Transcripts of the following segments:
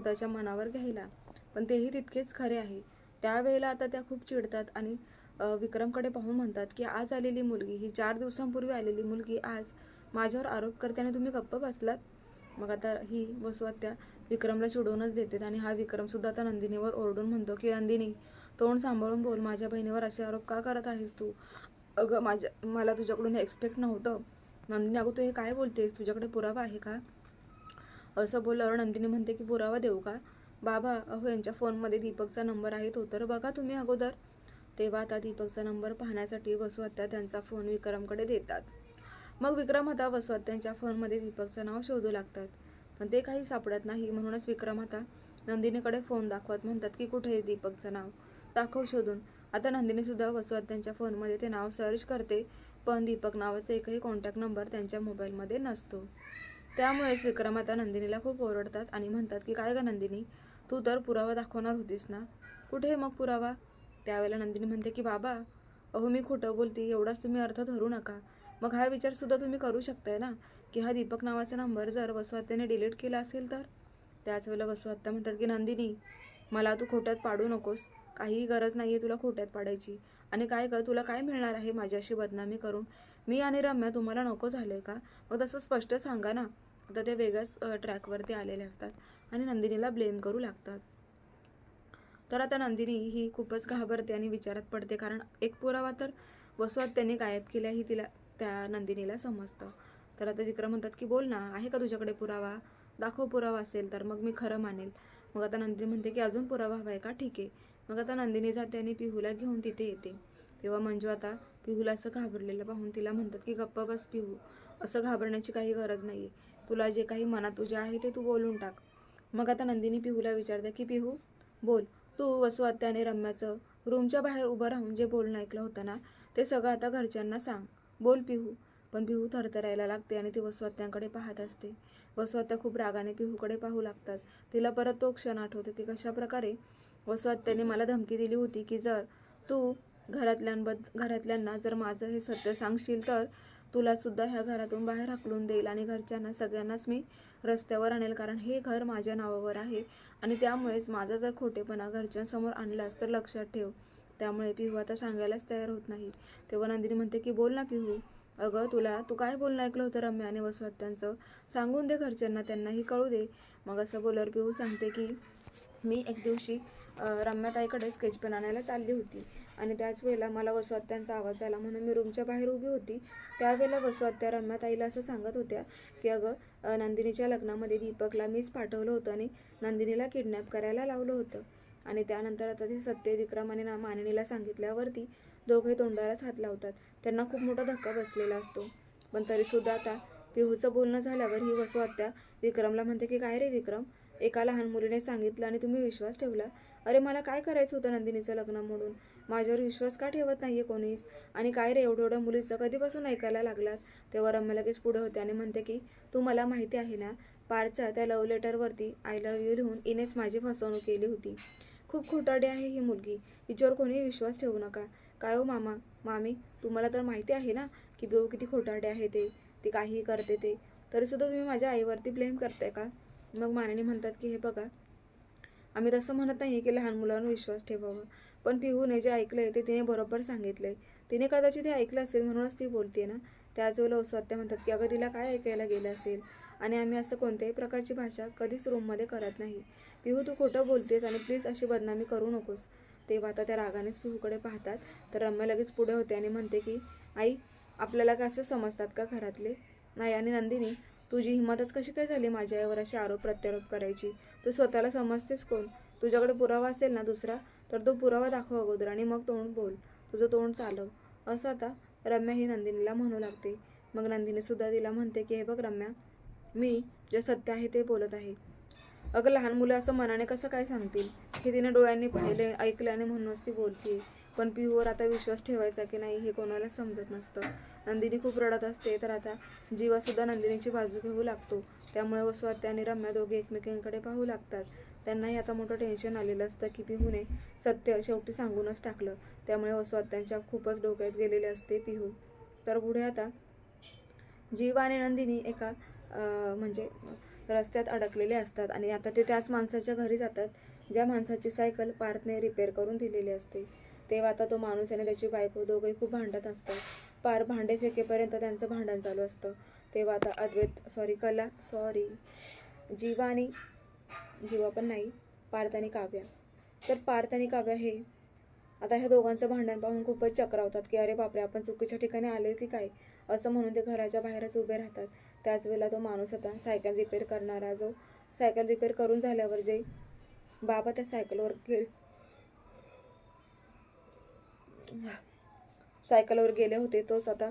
स्वतःच्या मनावर घ्यायला. पण तेही तितकेच खरे आहे. त्यावेळेला आता त्या खूप चिडतात आणि विक्रमकडे पाहून म्हणतात की आज आलेली मुलगी ही चार दिवसांपूर्वी आलेली मुलगी आज माझ्यावर आरोप करताना तुम्ही गप्प बसलात? मग आता ही वसुहत्या विक्रमला चिडवूनच देते आणि हा विक्रम सुद्धा आता नंदिनीवर ओरडून म्हणतो की नंदिनी तोंड सांभाळून बोल माझ्या बहिणीवर असे आरोप का करत आहेस तू? अगं माझ्या मला तुझ्याकडून एक्सपेक्ट नव्हतं. नंदिनी अगं तू हे काय बोलतेस? तुझ्याकडे पुरावा आहे का? असं बोलल्यावर नंदिनी म्हणते की पुरावा देऊ का? बाबा अहो यांच्या फोनमध्ये दीपकचा नंबर आहे तो तर बघा तुम्ही अगोदर. तेव्हा आता दीपकचा नंबर पाहण्यासाठी वसुहत्या त्यांचा फोन विक्रमकडे देतात. मग विक्रम आता वसुहत्यांच्या फोनमध्ये दीपकचं नाव शोधू लागतात. पण ते काही सापडत नाही. म्हणूनच विक्रम आता नंदिनीकडे फोन दाखवत म्हणतात की कुठे आहे दीपकचं नाव? दाखव शोधून. आता नंदिनीसुद्धा वसुहत्यांच्या फोनमध्ये ते नाव सर्च करते पण दीपक नावाचा एकही कॉन्टॅक्ट नंबर त्यांच्या मोबाईलमध्ये नसतो. त्यामुळेच विक्रमाता नंदिनीला खूप ओरडतात आणि म्हणतात की काय ग नंदिनी तू तर पुरावा दाखवणार होतीस ना? कुठे आहे मग पुरावा? त्यावेळेला नंदिनी म्हणते की बाबा अहो मी खोटं बोलते एवढाच तुम्ही अर्थ धरू नका. मग हा विचारसुद्धा तुम्ही करू शकताय ना? की हा दीपक नावाचा नंबर जर वसुहत्याने डिलीट केला असेल तर? त्याच वेळेला वसुहत्या म्हणतात की नंदिनी मला तू खोट्यात पाडू नकोस. काहीही गरज नाही आहे तुला खोट्यात पाडायची. आणि काय कर तुला काय मिळणार आहे माझ्याशी बदनामी करून? मी आणि रम्या तुम्हाला नको झालं आहे का? मग तसं स्पष्ट सांगा ना. आता ते वेगळ्याच ट्रॅकवरती आलेले असतात आणि नंदिनीला ब्लेम करू लागतात. तर आता नंदिनी ही खूपच घाबरते आणि विचारात पडते कारण एक पुरावा तर वसुवात त्यांनी गायब केला ही तिला त्या नंदिनीला समजतं. तर आता विक्रम म्हणतात की बोल ना आहे का तुझ्याकडे पुरावा? दाखव पुरावा असेल तर मग मी खरं मानेल. मग आता नंदिनी म्हणते की अजून पुरावा हवा आहे का? ठीक आहे. मग आता नंदिनी जाते आणि पिहूला घेऊन तिथे येते. तेव्हा मंजू आता पिहूला असं घाबरलेलं पाहून तिला म्हणतात की गप्पा बस पिहू असं घाबरण्याची काही गरज नाही आहे तुला जे काही मनात तुझ्या आहे ते तू बोलून टाक. मग आता नंदिनी पिहूला विचारते की पिहू बोल. तू वसुआत्याने रम्याचं रूमच्या बाहेर उभं राहून जे बोलणं ऐकलं होतं ना ते सगळं आता घरच्यांना सांग. बोल पिहू. पण पिहू थरथरायला लागते आणि ती वसुआत्यांकडे पाहत असते. वसुआत्या खूप रागाने पिहूकडे पाहू लागतात. तिला परत तो क्षण आठवतो की कशा प्रकारे मला धमकी दिली होती की जर तू घरातल्यांबद्द घरातल्यांना जर माझं हे सत्य सांगशील तर तुला सुद्धा ह्या घरातून बाहेर हकलून देईल आणि घरच्यांना सगळ्यांनाच मी रस्त्यावर आणेल. कारण हे घर माझ्या नावावर आहे आणि त्यामुळेच माझा जर खोटेपणा घरच्यांसमोर आणलास तर लक्षात ठेव. त्यामुळे पिहू आता सांगायलाच तयार होत नाही. तेव्हा नंदिनी म्हणते की बोल ना पिहू. अगं तुला तू काय बोलणं ऐकलं होतं रम्या आणि वसुहत्यांचं सांगून दे घरच्यांना त्यांनाही कळू दे. मग असं बोलर पिहू सांगते की मी एक दिवशी रम्याताईकडे स्केच पेन आणायला चालली होती. आणि त्याच वेळेला मला वसुहत्यांचा आवाज आला. म्हणून मी रूमच्या बाहेर उभी होती. त्यावेळेला वसुहत्या रम्याताईला असं सांगत होत्या की अगं नंदिनीच्या लग्नामध्ये दीपकला मीच पाठवलं होतं आणि नंदिनीला किडनॅप करायला लावलं होतं. आणि त्यानंतर आता ते सत्य विक्रम आणि ना मानिनीला सांगितल्यावरती दोघे तोंडालाच हात लावतात. त्यांना खूप मोठा धक्का बसलेला असतो. पण तरीसुद्धा आता पिहूचं बोलणं झाल्यावर ही वसुआत्या विक्रमला म्हणते की काय रे विक्रम? एका लहान मुलीने सांगितलं आणि तुम्ही विश्वास ठेवला? अरे मला काय करायचं होतं नंदिनीचं लग्न म्हणून? माझ्यावर विश्वास का ठेवत नाहीये कोणीच? आणि काय रे एवढं एवढं मुलीचं कधीपासून ऐकायला लागलात तेव्हा रम्या लगेच पुढे होते आणि म्हणते की तू मला माहिती आहे ना पारच्या त्या लव्ह लेटरवरती आय लव्ह यू लिहून इनेच माझी फसवणूक केली होती. खूप खोटाडी आहे ही मुलगी. हिच्यावर कोणीही विश्वास ठेवू नका. काय हो मामा? मामी तुम्हाला तर माहिती आहे ना की बेऊ किती खोटाडे आहे ते. ती काहीही करते ते. तरीसुद्धा तुम्ही माझ्या आईवरती ब्लेम करताय का? मग मानिनी म्हणतात की हे बघा आम्ही तसं म्हणत नाही की लहान मुलांवर विश्वास ठेवावा. पण पिहूने जे ऐकलंय ते तिने बरोबर सांगितलंय. तिने कदाचित हे ऐकलं असेल म्हणूनच ती बोलते ना. त्याच वेळेला वसुहत्या म्हणतात की अगं तिला काय ऐकायला गेलं असेल? आणि आम्ही असं कोणत्याही प्रकारची भाषा कधीच रूममध्ये करत नाही. पिहू तू खोटं बोलतेस आणि प्लीज अशी बदनामी करू नकोस. तेव्हा आता त्या रागानेच पिहूकडे पाहतात. तर रम्या लगेच पुढे होते आणि म्हणते की आई आपल्याला का समजतात का घरातले? नाही आणि नंदिनी तुझी हिंमतच कशी काय झाली माझ्या आईवर असे आरोप प्रत्यारोप करायची? तू स्वतःला समजतेस कोण? तुझ्याकडे पुरावा असेल ना दुसरा? तर तो पुरावा दाखव अगोदर आणि मग तोंड बोल. तुझं तोंड चालव. असं आता रम्या ही नंदिनीला म्हणू लागते. मग नंदिनी सुद्धा तिला म्हणते की हे बघ रम्या मी जे सत्य आहे ते बोलत आहे. अगं लहान मुलं असं मनाने कसं काय सांगतील? हे तिने डोळ्यांनी पाहिले ऐकल्याने आणि म्हणूनच ती बोलते पण पिहूवर आता विश्वास ठेवायचा की नाही हे कोणालाच समजत नसतं. नंदिनी खूप रडत असते तर आता जीवासुद्धा नंदिनीची बाजू घेऊ लागतो. त्यामुळे वसुआत्या आणि रम्या दोघे एकमेकांकडे पाहू लागतात. त्यांनाही आता मोठं टेन्शन आलेलं असतं की पिहूने सत्य शेवटी सांगूनच टाकलं. त्यामुळे वसुहत्यांच्या खूपच डोक्यात गेलेले असते पिहू. तर पुढे आता जीव आणि नंदिनी एका म्हणजे रस्त्यात अडकलेले असतात आणि आता ते त्याच माणसाच्या घरी जातात ज्या माणसाची सायकल पार्थने रिपेअर करून दिलेली असते. तेव्हा आता तो माणूस आणि त्याची बायको दोघंही खूप भांडत असतात. पार भांडे फेकेपर्यंत त्यांचं भांडण चालू असतं. तेव्हा आता अद्वैत सॉरी कला सॉरी जीवा आणि जीवा पण नाही पार्थ आणि काव्या. तर पार्थ आणि काव्या हे आता ह्या दोघांचं भांडण पाहून खूपच चक्रावतात की अरे बापरे आपण चुकीच्या ठिकाणी आलोय की काय? असं म्हणून ते घराच्या बाहेरच उभे राहतात. त्याच वेळेला तो माणूस आता सायकल रिपेअर करणारा जो सायकल रिपेअर करून झाल्यावर जे बाबा त्या सायकलवर गे सायकलवर गेले होते तोच आता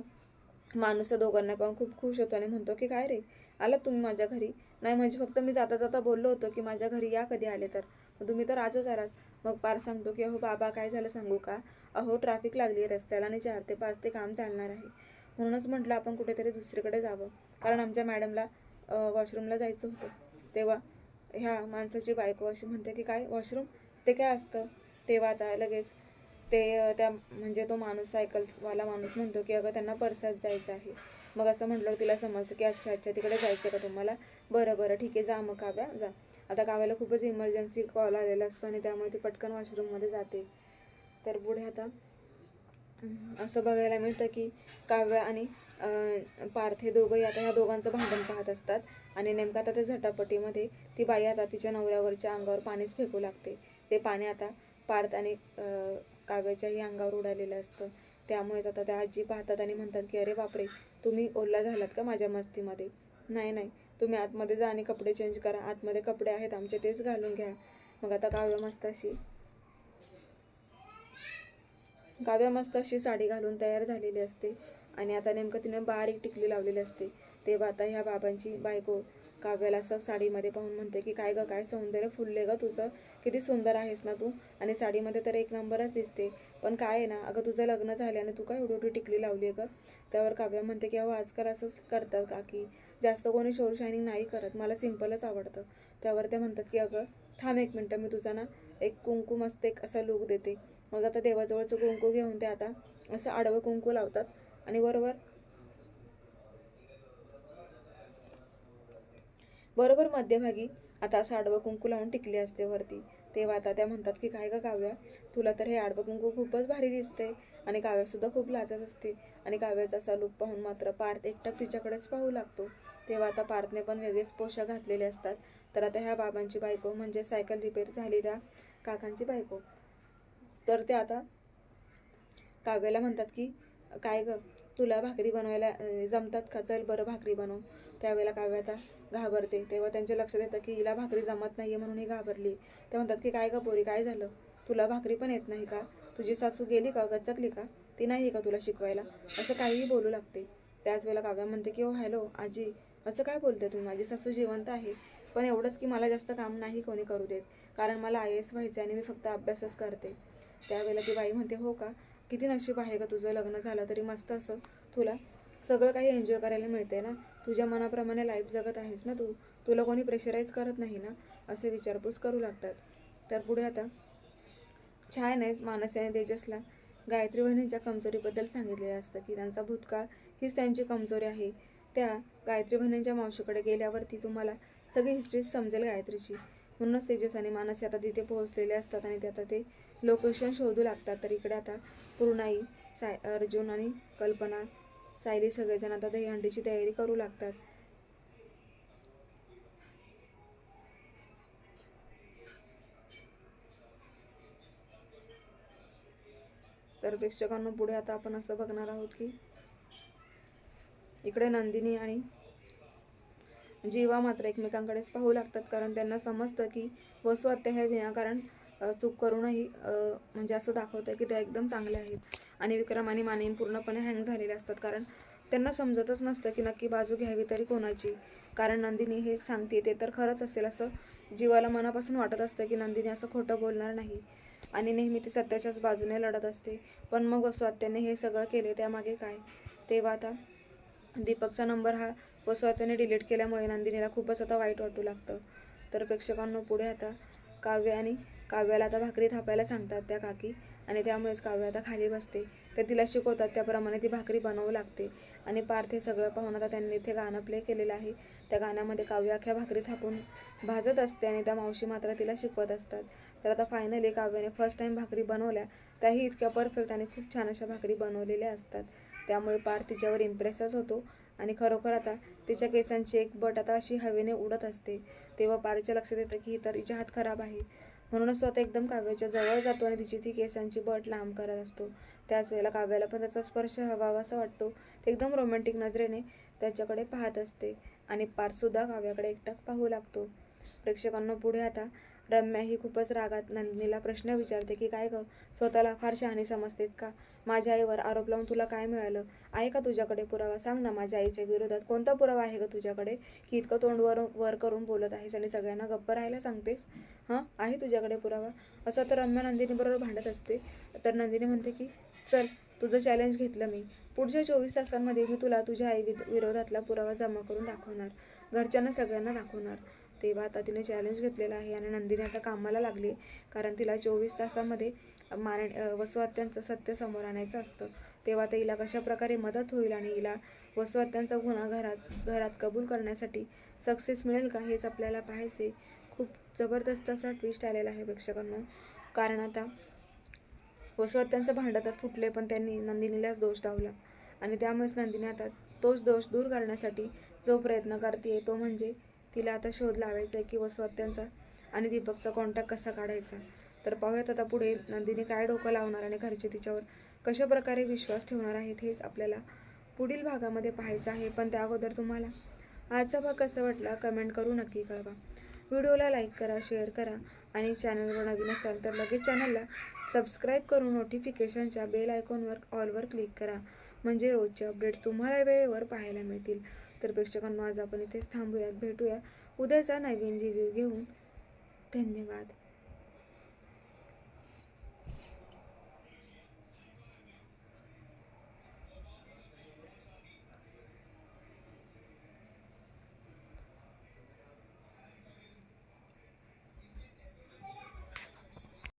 माणूस त्या दोघांना पाहून खूप खुश होतो आणि म्हणतो की काय रे? आला तुम्ही माझ्या घरी? नाही म्हणजे फक्त मी जाता जाता बोललो होतो की माझ्या घरी या कधी आले तर. तुम्ही तर आजच आलात. मग पार सांगतो की अहो बाबा काय झालं सांगू का? अहो ट्रॅफिक लागली आहे रस्त्याला आणि चार ते पाच ते काम चालणार आहे. म्हणूनच म्हटलं आपण कुठेतरी दुसरीकडे जावं. कारण आमच्या मॅडमला वॉशरूमला जायचं होतं. तेव्हा ह्या माणसाची बायको अशी म्हणते की काय वॉशरूम ते काय असतं? तेव्हा आता लगेच ते त्या म्हणजे तो माणूस सायकलवाला माणूस म्हणतो की अगं त्यांना परसात जायचं आहे. मग असं म्हटलं तिला समजतं की अच्छा अच्छा तिकडे जायचं का तुम्हाला? बरं बरं ठीक आहे जा मग काव्या जा. आता काव्याला खूपच इमर्जन्सी कॉल आलेला असतो आणि त्यामुळे ती पटकन वॉशरूममध्ये जाते. तर पुढे आता असं बघायला मिळतं की काव्या आणि पार्थ हे दोघंही आता ह्या दोघांचं भांडण पाहत असतात. आणि नेमकं आता त्या झटापटीमध्ये ती बाई आता तिच्या नवऱ्यावरच्या अंगावर पाणीच फेकू लागते. ते पाणी आता पार्थ आणि काव्याच्याही अंगावर उडालेलं असतं. त्यामुळेच आता त्या आजी पाहतात आणि म्हणतात की अरे बापरे तुम्ही ओला झालात का माझ्या मस्तीमध्ये? नाही नाही. तुम्ही आतमध्ये जा आणि कपडे चेंज करा. आतमध्ये कपडे आहेत आमचे तेच घालून घ्या. मग आता काव्य मस्त अशी काव्या मस्त अशी साडी घालून तयार झालेली असते. आणि आता नेमकं तिने बारीक टिकली लावलेली असते. तेव्हा आता ह्या बाबांची बायको काव्याला असं साडीमध्ये पाहून म्हणते की काय ग काय सौंदर्य फुलले ग तुझं? किती सुंदर आहेस ना तू? आणि साडीमध्ये तर एक नंबरच दिसते. पण काय आहे ना अगं तुझं लग्न झाले आणि तू काय एवढी टिकली लावली आहे ग? त्यावर काव्या म्हणते की अहो आजकाल असंच करतात का की जास्त कोणी शोर शायनिंग नाही करत. मला सिम्पलच आवडतं. त्यावर ते म्हणतात की अगं थांब एक मिनटं मी तुझा ना एक कुंकू मस्त एक असा लुक देते. मग आता देवाजवळचं कुंकू घेऊन ते आता असं आडवं कुंकू लावतात आणि बरोबर बरोबर मध्यभागी. आता असं आडवं कुंकू लावून टिकली असते वरती. तेव्हा आता त्या म्हणतात की काय गं काव्या? तुला तर हे आडवं कुंकू खूपच भारी दिसते. आणि काव्यासुद्धा खूप लाजत असते. आणि काव्याचा असा लूक पाहून मात्र पार्थ एकटक तिच्याकडेच पाहू लागतो. तेव्हा आता पार्थने पण वेगळेच पोशाख घातलेले असतात. तर आता ह्या बाबांची बायको म्हणजे सायकल रिपेअर झाली त्या काकांची बायको. तर ते आता काव्याला म्हणतात की काय ग? तुला भाकरी बनवायला जमतात का? चल बरं भाकरी बनव. त्यावेळेला काव्य आता घाबरते. तेव्हा त्यांच्या लक्षात येतं की हिला भाकरी जमत नाही आहे म्हणून ही घाबरली. ते म्हणतात की काय का पोरी काय झालं? तुला भाकरी पण येत नाही का? तुझी सासू गेली का? गचकली का? ती नाही आहे का तुला शिकवायला? असं काहीही बोलू लागते. त्याच वेळेला काव्या म्हणते की ओ हॅलो आजी असं काय बोलते तुम्ही माझी सासू जिवंत आहे. पण एवढंच की मला जास्त काम नाही कोणी करू देत. कारण मला आय एस व्हायचं आणि मी फक्त अभ्यासच करते. त्यावेळेला ती बाई म्हणते हो का? किती नशीब आहे का तुझं लग्न झालं तरी मस्त असं. तुला सगळं काही एन्जॉय करायला मिळते ना? तुझ्या मनाप्रमाणे लाईफ जगत आहेस ना तू? तुला कोणी प्रेशराईज करत नाही ना? असे विचारपूस करू लागतात. तर पुढे आता. छान आहे मानस तेजसला. गायत्री बहिणींच्या कमजोरीबद्दल सांगितलेलं असतं की त्यांचा भूतकाळ हीच त्यांची कमजोरी आहे. त्या गायत्री बहिणींच्या मावशीकडे गेल्यावरती तुम्हाला सगळी हिस्ट्री समजेल गायत्रीची. म्हणूनच तेजस आणि मानसी आता तिथे पोहोचलेले असतात आणि ते आता ते लोकेशन शोधू लागतात. तर इकडे आता पूर्णाई साय अर्जुन आणि कल्पना सायरी सगळेजण आता दहीहंडीची तयारी करू लागतात. तर प्रेक्षकांना पुढे आता आपण असं बघणार आहोत की इकडे नंदिनी आणि जीवा मात्र एकमेकांकडेच पाहू लागतात कारण त्यांना समजतं की वसू आत्या हे विनाकारण चूक करूनही म्हणजे असं दाखवतं की त्या एकदम चांगल्या आहेत. आणि विक्रम आणि मानेम पूर्णपणे हँग झालेले असतात. कारण त्यांना समजतच नसतं की नक्की बाजू घ्यावी तरी कोणाची. कारण नंदिनी हे सांगते ते तर खरंच असेल. असं जीवाला मनापासून वाटत असतं की नंदिनी असं खोटं बोलणार नाही. आणि नेहमी ती सत्याच्याच बाजूने लढत असते. पण मग असो आत्याने हे सगळं केले त्यामागे काय? तेव्हा आता दीपकचा नंबर हा वसुआत्याने डिलीट केल्यामुळे नंदिनीला खूपच आता वाईट वाटू लागतं. तर प्रेक्षकांना पुढे आता काव्य आणि काव्याला आता भाकरी थापायला सांगतात त्या काकी आणि त्यामुळेच काव्य आता खाली बसते. तर तिला शिकवतात त्याप्रमाणे ती भाकरी बनवू लागते. आणि पार्थ हे सगळं पाहून आता त्यांनी इथे गाणं प्ले केलेलं आहे. त्या गाण्यामध्ये काव्य अख्या भाकरी थापून भाजत असते आणि त्या मावशी मात्र तिला शिकवत असतात. तर आता फायनली काव्याने फर्स्ट टाइम भाकरी बनवल्या. त्याही इतक्या परफेक्ट आणि खूप छान अशा भाकरी बनवलेल्या असतात. त्यामुळे पार्थ तिच्यावर इम्प्रेसच होतो. आणि खरोखर आता तिच्या केसांची एक बट आता अशी हवेने उडत असते. तेव्हा पारच्या लक्षात येतं की ही तर हिच्या हात खराब आहे. म्हणूनच तो आता एकदम काव्याच्या जवळ जातो आणि तिची ती केसांची बट लांब करत असतो. त्याच वेळेला काव्याला पण त्याचा स्पर्श हवावासा वाटतो. ते एकदम रोमॅन्टिक नजरेने त्याच्याकडे पाहत असते आणि पारसुद्धा काव्याकडे एकटक पाहू लागतो. प्रेक्षकांना पुढे आता रम्या ही खूपच रागात नंदिनीला प्रश्न विचारते की काय ग? स्वतःला फार शहाणी समजतेत का? माझ्या आईवर आरोप लावून तुला काय मिळालं? आहे का तुझ्याकडे पुरावा? सांग ना माझ्या आईच्या विरोधात कोणता पुरावा आहे ग तुझ्याकडे? की इतकं तोंडवर वर करून बोलत आहेस आणि सगळ्यांना गप्प राहायला सांगतेस? हां आहे तुझ्याकडे पुरावा? असं तर रम्या नंदिनीबरोबर भांडत असते. तर नंदिनी म्हणते की चल तुझं चॅलेंज घेतलं मी. पुढच्या चोवीस तासांमध्ये मी तुला तुझ्या आई विरोधातला पुरावा जमा करून दाखवणार. घरच्यांना सगळ्यांना दाखवणार. तेव्हा आता तिने चॅलेंज घेतलेलं आहे आणि नंदिनी आता कामाला लागली कारण तिला चोवीस तासामध्ये मान वसुहत्यांचं सत्य समोर आणायचं असतं. तेव्हा ते हिला कशा प्रकारे मदत होईल आणि हिला वसुहत्यांचा गुन्हा घरात घरात कबूल करण्यासाठी सक्सेस मिळेल का हेच आपल्याला पाहायचे खूप जबरदस्त असा ट्विस्ट आलेला आहे प्रेक्षकांना. कारण आता वसुहत्यांचं भांडं तर फुटले पण त्यांनी नंदिनीलाच दोष दावला आणि त्यामुळेच नंदिनी आता तोच दोष दूर करण्यासाठी जो प्रयत्न करते तो म्हणजे तिला आता शोध लावायचा आहे की वसुहत्यांचा आणि दीपकचा कॉन्टॅक्ट कसा काढायचा? तर पाहूयात आता पुढे नंदिनी काय डोकं लावणार आणि घरचे तिच्यावर कशा प्रकारे विश्वास ठेवणार आहेत हेच आपल्याला पुढील भागामध्ये पाहायचं आहे. पण त्या अगोदर तुम्हाला आजचा भाग कसा वाटला कमेंट करू नक्की कळवा. व्हिडिओला लाईक करा शेअर करा आणि चॅनलवर नवीन असाल तर लगेच चॅनलला सबस्क्राईब करून नोटिफिकेशनच्या बेल आयकॉनवर ऑलवर क्लिक करा. म्हणजे रोजचे अपडेट्स तुम्हाला वेळेवर पाहायला मिळतील. तर प्रेक्षकांना आज आपण इथेच थांबूयात भेटूया उद्याचा नवीन रिव्ह्यू घेऊन. धन्यवाद.